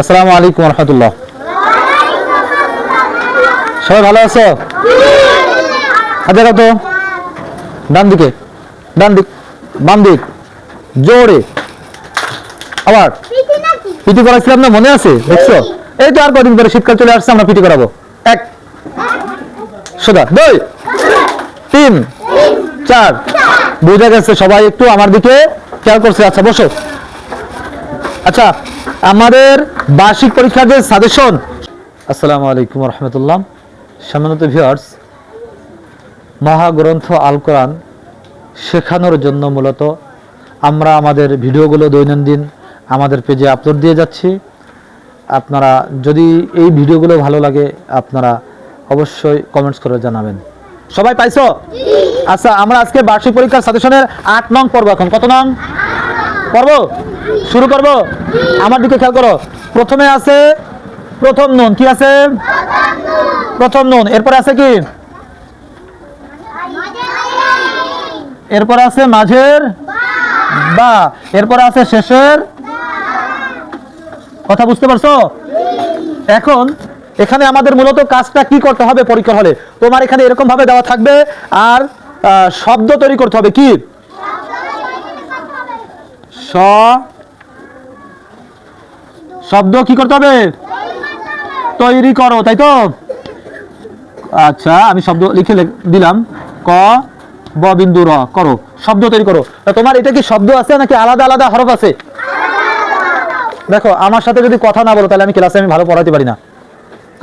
আসসালামু আলাইকুম রহমতুল্লাহ সবাই ভালো আছো? হাতে কত ডান দিকে, ডান দিক, বাম দিক, জোরে। আবার। পিটি করাছিলাম না মনে আছে? দেখছ? এই তো আর কদিন পরে শীতকাল চলে আসছে, আমরা পিটি করাবো। এক, সোজা, দুই, তিন, চার। বোঝা গেছে সবাই একটু আমার দিকে খেয়াল করছে। আচ্ছা বসো। আচ্ছা আমাদের বার্ষিক পরীক্ষার যে সাজেশন। আসসালামু আলাইকুম রহমতুল্লাহ। সম্মানিত ভিউয়ার্স মহাগ্রন্থ আল কোরআন শেখানোর জন্য মূলত আমরা আমাদের ভিডিওগুলো দৈনন্দিন আমাদের পেজে আপলোড দিয়ে যাচ্ছি। আপনারা যদি এই ভিডিওগুলো ভালো লাগে, আপনারা অবশ্যই কমেন্টস করে জানাবেন। সবাই পাইছো? আচ্ছা আমরা আজকে বার্ষিক পরীক্ষার সাজেশনের আট নং পর্ব এখন। কত নং? পর্ব? শুরু করব? আমার দিকে খেয়াল করো। প্রথমে আছে প্রথম নুন, কি আছে? প্রথম নুন। এরপরে আছে কি? এরপরে আছে মাঝের বা। এরপরে আছে শেষের কথা বুঝতে পারছ? এখন এখানে আমাদের মূলত কাজটা কি করতে হবে পরীক্ষা হলে? তোমার এখানে এরকম ভাবে দেওয়া থাকবে আর শব্দ তৈরি করতে হবে কি? স শব্দ কি করতে হবে? তৈরি করো তাই তো? আচ্ছা আমি শব্দ লিখে দিলাম। ক ব বিন্দু র করো শব্দ তৈরি করো। তোমার এটা কি শব্দ আছে নাকি আলাদা আলাদা হরফ আছে? দেখো আমার সাথে যদি কথা না বলো তাহলে আমি ক্লাসে আমি ভালো পড়াতে পারি না।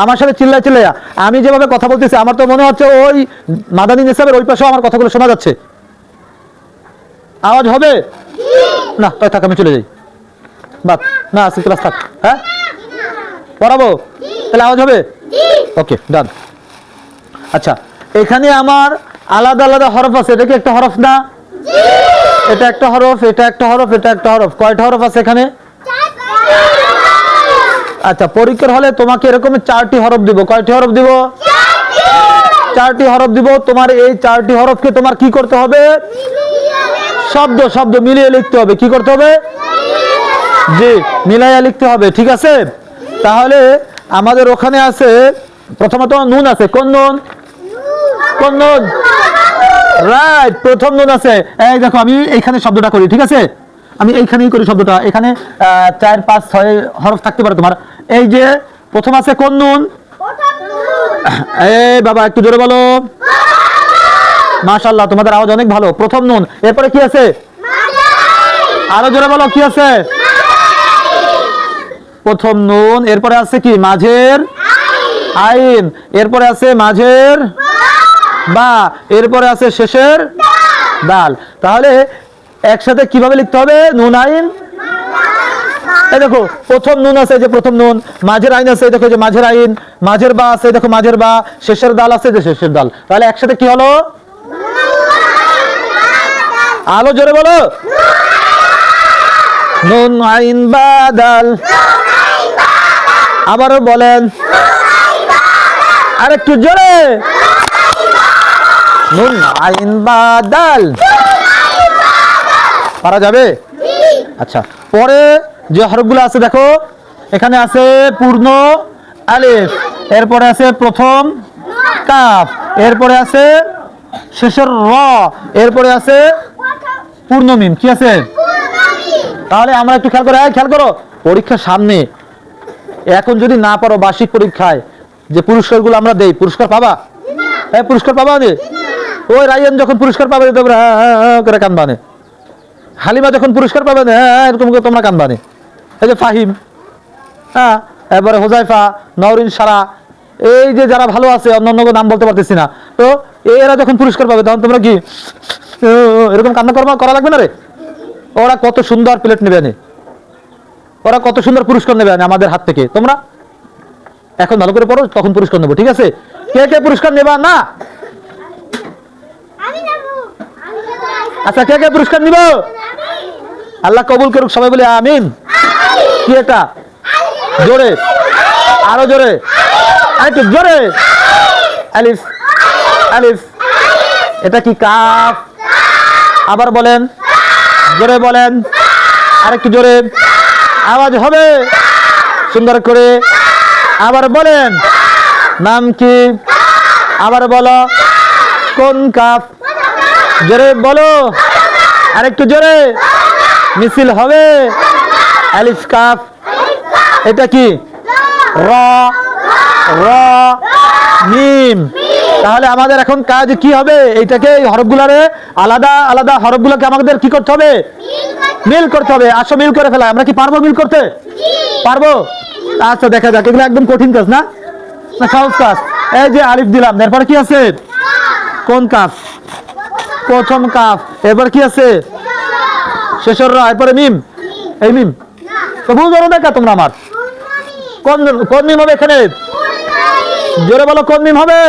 আমার সাথে চিল্লাই চিল্লাই আমি যেভাবে কথা বলতেছি আমার তো মনে হচ্ছে ওই মাদানী নিসাবের ওই পাশেও আমার কথাগুলো শোনা যাচ্ছে। আওয়াজ হবে? না তাই থাক আমি চলে যাই। বাদ না আজকে ক্লাস থাক হ্যাঁ? পড়াবো? তাহলে আওয়াজ হবে? ওকে ডান আচ্ছা এখানে আমার আলাদা আলাদা হরফ আছে। এটা কি একটা হরফ না? এটা একটা হরফ, এটা একটা হরফ, এটা একটা হরফ। কয়টা হরফ আছে এখানে? আচ্ছা পরীক্ষার হলে তোমাকে এরকম চারটি হরফ দিব। কয়টি হরফ দিব? চারটি হরফ দিব। তোমার এই চারটি হরফকে তোমার কি করতে হবে? শব্দ শব্দ মিলিয়ে লিখতে হবে। কি করতে হবে? জি মিলাইয়া লিখতে হবে, ঠিক আছে? তাহলে আমাদের ওখানে আছে, প্রথমত নুন আছে, কোন নুন? কোন নুন? রাইট প্রথম নুন আছে। এই দেখো, আমি এইখানে শব্দটা করি, ঠিক আছে? আমি এইখানেই করি শব্দটা। এখানে চার, পাঁচ, ছয় হরফ থাকতে পারে তোমার। এই যে, প্রথম আছে কোন নুন? এই বাবা, একটু জোরে বলো। মাশাল্লাহ তোমাদের আওয়াজ অনেক ভালো। প্রথম নুন, এরপরে কি আছে? আরও জোরে বলো, কি আছে? প্রথম নুন, এরপরে আছে কি? মাঝের? আইন। এরপরে আছে মাঝের? বা। এরপরে আছে শেষের? ডাল তাহলে একসাথে কীভাবে লিখতে হবে? নুন, আইন? দেখো, প্রথম নুন আছে যে প্রথম নুন। মাঝের আইন আছে দেখো যে মাঝের আইন। মাঝের বা আছে দেখো, মাঝের বা। শেষের দাল আছে যে শেষের ডাল তাহলে একসাথে কি হলো? আলো জোরে বলো। নুন, আইন বা ডাল আবারও বলেন আর একটু জোরে। নুন আইন বা ডাল পারা যাবে? আচ্ছা পরে যে হরফগুলো আছে দেখো এখানে আছে পূর্ণ আলিফ এরপরে আছে প্রথম কাফ এরপরে আছে শেষের র এরপরে আছে পূর্ণ মিম কি আছে? তাহলে আমরা একটু খেয়াল করো খেয়াল করো পরীক্ষার সামনে এখন যদি না পারো বার্ষিক পরীক্ষায়, যে পুরস্কারগুলো আমরা দেই, পুরস্কার পাবা? হ্যাঁ পুরস্কার পাবা নে? ওই রায়ন যখন পুরস্কার পাবে তোমরা হ্যাঁ হ্যাঁ হ্যাঁ করে কানবানে হালিমা যখন পুরস্কার পাবে না হ্যাঁ এরকম করে তোমরা কানবানে এই যে ফাহিম হ্যাঁ এবারে হোজাইফা, নওরিন সারা, এই যে যারা ভালো আছে অন্য অন্য নাম বলতে পারতেছি না। তো এরা যখন পুরস্কার পাবে, তখন তোমরা কি, এরকম কান্না করবা, করা লাগবে না রে? ওরা কত সুন্দর প্লেট নেবে আনে ওরা কত সুন্দর পুরস্কার নেবে আমাদের হাত থেকে। তোমরা এখন ভালো করে পড়ো তখন পুরস্কার নেব ঠিক আছে? কে কে পুরস্কার নেবা? না? আচ্ছা কে কে পুরস্কার নিব? আল্লাহ কবুল করুক সবাই বলে আমিন। কি এটা? জোরে। আরও জোরে। আরেকটু জোরে। আলিফ আলিফ। এটা কি কাফ? আবার বলেন। জোরে বলেন। আরেকটু জোরে। আওয়াজ হবে। সুন্দর করে আবার বলেন, নাম কি? আবার বলো, কোন কাপ? জোরে বলো, আরেকটু জোরে। মিছিল হবে, আলিফ কাপ। এটা কি? র মিম। তাহলে আমাদের এখন কাজ কি হবে? এইটাকে এই হরফগুলারে আলাদা আলাদা হরফগুলোকে আমাদের কি করতে হবে? মিল করতে হবে। আসো, মিল করে ফেলা। আমরা কি পারব মিল করতে? পারব? আচ্ছা দেখা যাক। এগুলো একদম কঠিন কাজ, না? না, সহজ কাজ। এই যে আলিফ দিলাম। এরপরে কি আছে? কোন কাফ? প্রথম কাফ। এরপর কি আছে? শেষের র। এরপরে মিম। এই মিম। তো ভুল ধরো দেখা তোমরা আমার? কোন কোন মিম হবে এখানে? জোরে বলো, কোন মিম হবে?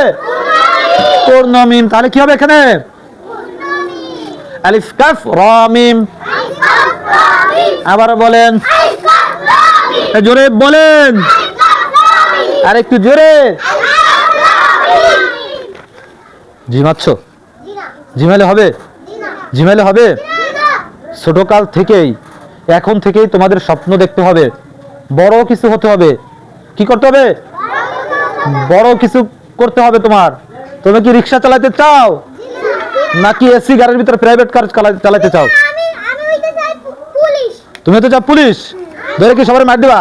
পূর্ণ মিম। তাহলে কি হবে এখানে? আলিফ কাফ র মিম আবার বলেন জোরে বলেন। আর একটু জোরে। ঝিমাচ্ছ? ঝিমালে হবে? ঝিমালে হবে? ছোটকাল থেকেই, এখন থেকেই তোমাদের স্বপ্ন দেখতে হবে। বড় কিছু হতে হবে। কি করতে হবে? বড় কিছু করতে হবে তোমার। তুমি কি রিক্সা চালাতে চাও? নাকি এসি গাড়ির ভিতরে প্রাইভেট কার চালাতে চাও? তুমি হতে চাও পুলিশ? ধরে কি সবার মার দিবা?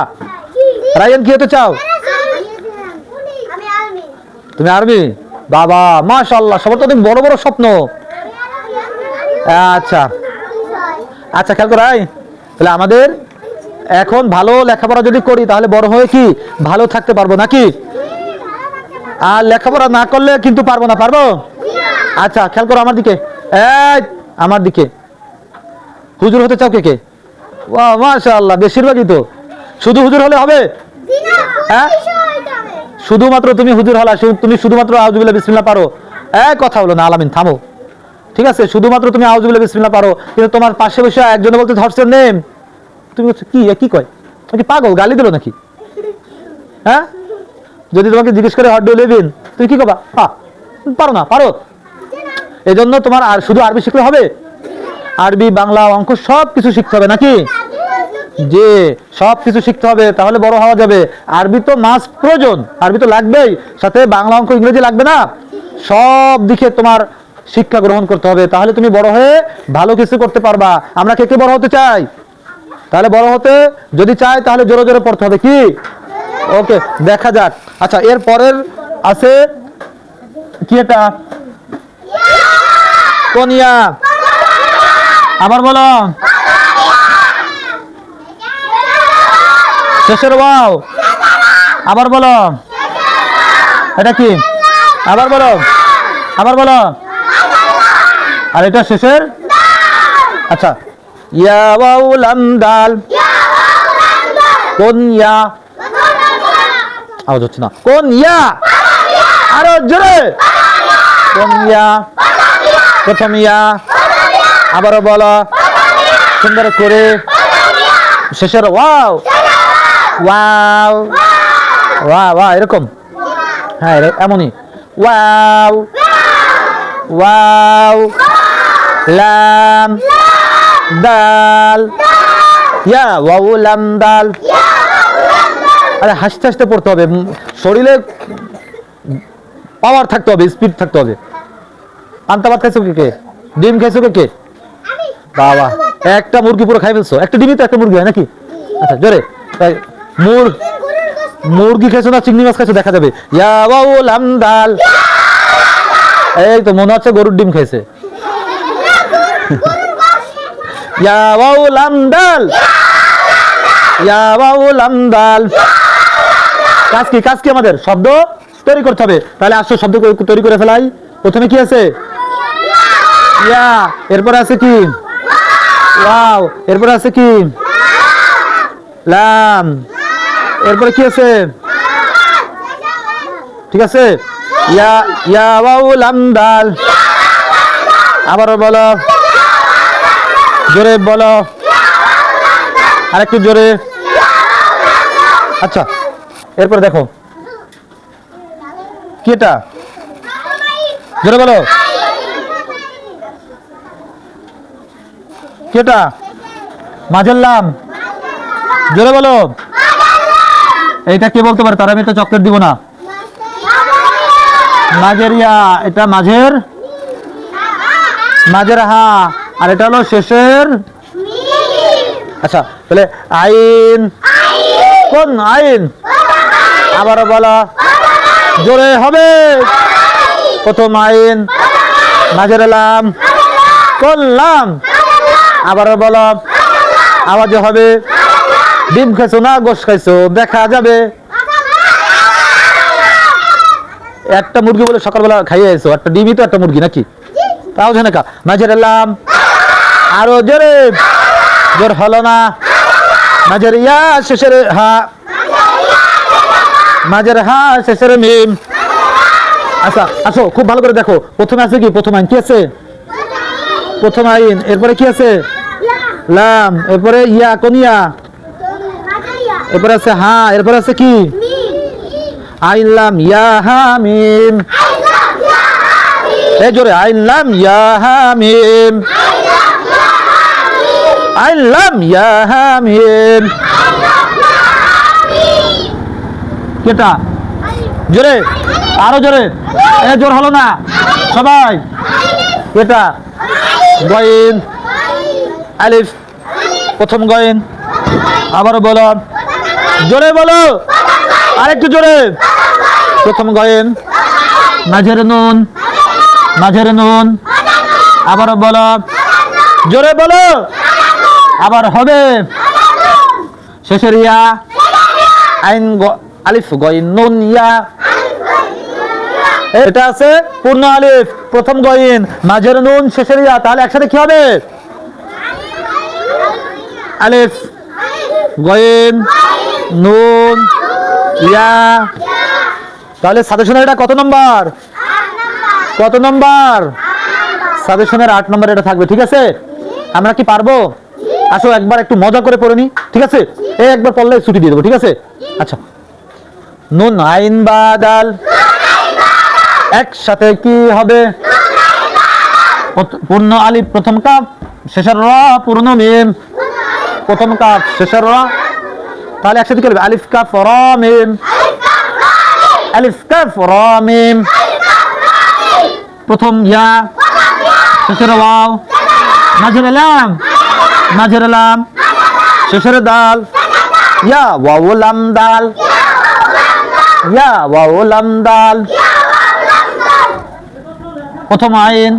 রায়ান কি হতে চাও? তুমি আর্মি বাবা মাশাল্লাহ সবার তো অনেক বড় বড় স্বপ্ন। আচ্ছা। আচ্ছা খেয়াল করাই তাহলে আমাদের এখন ভালো লেখাপড়া যদি করি তাহলে বড় হয়ে কি ভালো থাকতে পারব নাকি? আর লেখাপড়া না করলে কিন্তু পারব না পারব? আচ্ছা খেয়াল করো আমার দিকে। এই আমার দিকে। হুজুর হতে চাও কে কে? বাহ মাশাআল্লাহ বেশিরভাগই তো। শুধু হুজুর হলে হবে? হ্যাঁ? শুধুমাত্র তুমি হুজুর হলা তুমি শুধুমাত্র আউজুবিল্লাহ বিসমিল্লাহ পারো। এক কথা হলো না আলামিন থামো। ঠিক আছে শুধুমাত্র তুমি আউজুবিল্লাহ বিসমিল্লাহ পারো কিন্তু তোমার পাশে বসে একজনে বলতে ধরছে নেম। তুমি বলছো, কি কি কয়? ও কি পাগল গালি দিল নাকি? হ্যাঁ? যদি তোমাকে জিজ্ঞেস করে হট ডু লিভিন তুই কি কবা? পা পারো না পারো। এজন্য তোমার আর শুধু আরবি শিখলে হবে? আরবি, বাংলা, অঙ্ক সব কিছু শিখতে হবে নাকি? যে সব কিছু শিখতে হবে, তাহলে বড় হওয়া যাবে। আরবি তো মাস প্রয়োজন, আরবি তো লাগবেই। সাথে বাংলা, অঙ্ক, ইংরেজি লাগবে না? সব দিকে তোমার শিক্ষা গ্রহণ করতে হবে। তাহলে তুমি বড় হয়ে ভালো কিছু করতে পারবা। আমরা কে কে বড় হতে চাই? তাহলে বড় হতে যদি চাই, তাহলে জোরে জোরে পড়তে হবে কি? ওকে, দেখা যাক। আচ্ছা এর পরের আছে কি এটা? কোনিয়া? আবার বলো। শেষের ওয়াও। আবার বলো। এটা কি? আবার বলো। আবার বলো। আর এটা শেষের? আচ্ছা। ইয়া দাল। কোন ইয়া আওয়াজ হচ্ছে না। কোন ইয়া আরও জোরে। কোন ইয়া, প্রথম ইয়া। আবারও বলো। সুন্দর করে। শেষের ওয়াও। ওয়াও। ওয়া ওয়া এরকম। হ্যাঁ এমনই। ওয়াও। ওয়াও। লাম। দাল। ইয়া, ওয়াও, লাম, দাল। আরে, হাসতে হাসতে পড়তে হবে। শরীরে পাওয়ার থাকতে হবে, স্পিড থাকতে হবে। পান্তা ভাত খাইছো কে ডিম খাইছো কে বাবা, একটা মুরগি পুরো খাই ফেলছো। একটা ডিমই তো একটা মুরগি হয় নাকি? আচ্ছা জোরে। মুর মুরগি খাইছো না চিংড়ি মাছ খাইছো? দেখা যাবে। এই তো মনে হচ্ছে গরুর ডিম খাইছে। কাজ কি আমাদের? শব্দ তৈরি করতে হবে। তাহলে আসো, শব্দ তৈরি করে ফেলাই। প্রথমে কি আছে? ইয়া, এরপরে আছে কি? ওয়াও, এরপরে আছে কি? লাম। এরপরে কি আছে? ঠিক আছে? ইয়া ইয়া ওয়াও লাম দাল। আবার বলো। জোরে বলো। আরেকটু জোরে। আচ্ছা এরপরে দেখো। কি এটা? জোরে বলো। কি এটা মাঝের লাম। জোরে বলো। এইটা কে বলতে পারে? তার আমি তো চকলেট দিব না। মাঝের ইয়া এটা মাঝের? মাঝের হা। আর এটা হলো শেষের? আচ্ছা তাহলে আইন। কোন আইন? আবারও বলো। জোরে হবে। প্রথম আইন। মাঝের লাম। কোন লাম আবারও বলো। আওয়াজে হবে। ডিম খাইছো না গোস খাইছো? দেখা যাবে। একটা মুরগি বলে সকালবেলা খাইয়ে আইছো। একটা ডিমই তো একটা মুরগি নাকি? তাও জানে কা? মাঝের লাম আরও জোরে। জোর হলো না। মাঝের ইয়া শেষের হা। মাঝের হা শেষের মিম। আচ্ছা আসো, খুব ভালো করে দেখো। প্রথমে আছে কি? প্রথম আইন কি আছে? প্রথম আইন, এরপরে কি আছে? লাম, এরপরে ইয়া কোন ইয়া এরপরে আছে হা, এরপরে আছে কি? আইন লাম, ইয়া, হা, মিম। এই জোরে, আইন লাম, ইয়া, হা, মিম। আইন লাম, ইয়া, হা, মিম। কেটা? জোরে, আরও জোরে। এ জোর হলো না, সবাই। কেটা? গয়েন। আলিফ, প্রথম গয়েন। আবারও বলো। জোরে বলো। আরেকটু জোরে। প্রথম গয়েন। মাঝের নুন। মাঝের নুন। আবারও বলো। জোরে বলো। আবার হবে। শেষের ইয়া। আইন আলিফ গইন নুন, ইয়া। এটা আছে পূর্ণ আলিফ। প্রথম গইন, মাঝের নুন, শেষের ইয়া, তাহলে একসাথে কি হবে? আলিফ, গইন, নুন, ইয়া। তাহলে সাজেশনের এটা কত নম্বর? কত নম্বর? সাজেশনের আট নম্বর এটা থাকবে, ঠিক আছে? আমরা কি পারব? আসো, একবার একটু মজা করে পড়ে নি, ঠিক আছে? এই একবার পড়লে ছুটি দিয়ে দেবো, ঠিক আছে? আচ্ছা। নুন আইন বা দাল একসাথে কি হবে? পূর্ণ আলিফ প্রথম কাপ, শেষের র, পূর্ণ মিম। প্রথম কাপ, শেষের র। তাহলে একসাথে কি হবে আলিফ কাপ র আলিফ কাপ র প্রথম ইয়া, শেষের ওয়াও। মাঝের এলাম মাঝের এলাম। শেষের দাল। ইয়া, ওয়াও, লাম, দাল। ইয়া, ওয়াও, লাম, দাল। প্রথম আইন।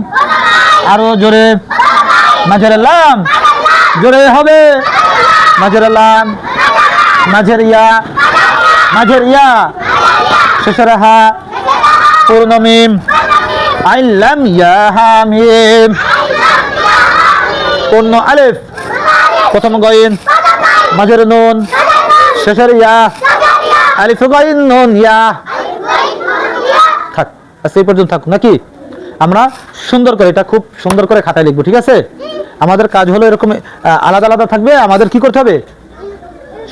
আরও জোরে। মাঝের লাম জোরে হবে। মাঝের লাম মাঝের ইয়া। মাঝের ইয়া। শেষের হা পূর্ণ মিম। আইন লাম ইয়া হা মিম। পূর্ণ আলিফ। প্রথম গইন। মাঝের নুন। শেষের ইয়া। আলিফ গইন নুন ইয়া। থাক। আজকে এই পর্যন্ত থাকুক। নাকি? আমরা সুন্দর করে, এটা খুব সুন্দর করে খাতায় লিখব, ঠিক আছে? আমাদের কাজ হলো এরকম আলাদা আলাদা থাকবে, আমাদের কি করতে হবে?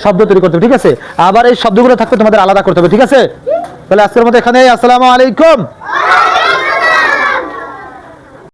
শব্দ তৈরি করতে হবে, ঠিক আছে? আবার এই শব্দগুলো থাকবে তোমাদের আলাদা করতে হবে, ঠিক আছে? তাহলে আজকের মতো এখানে আসসালামু আলাইকুম।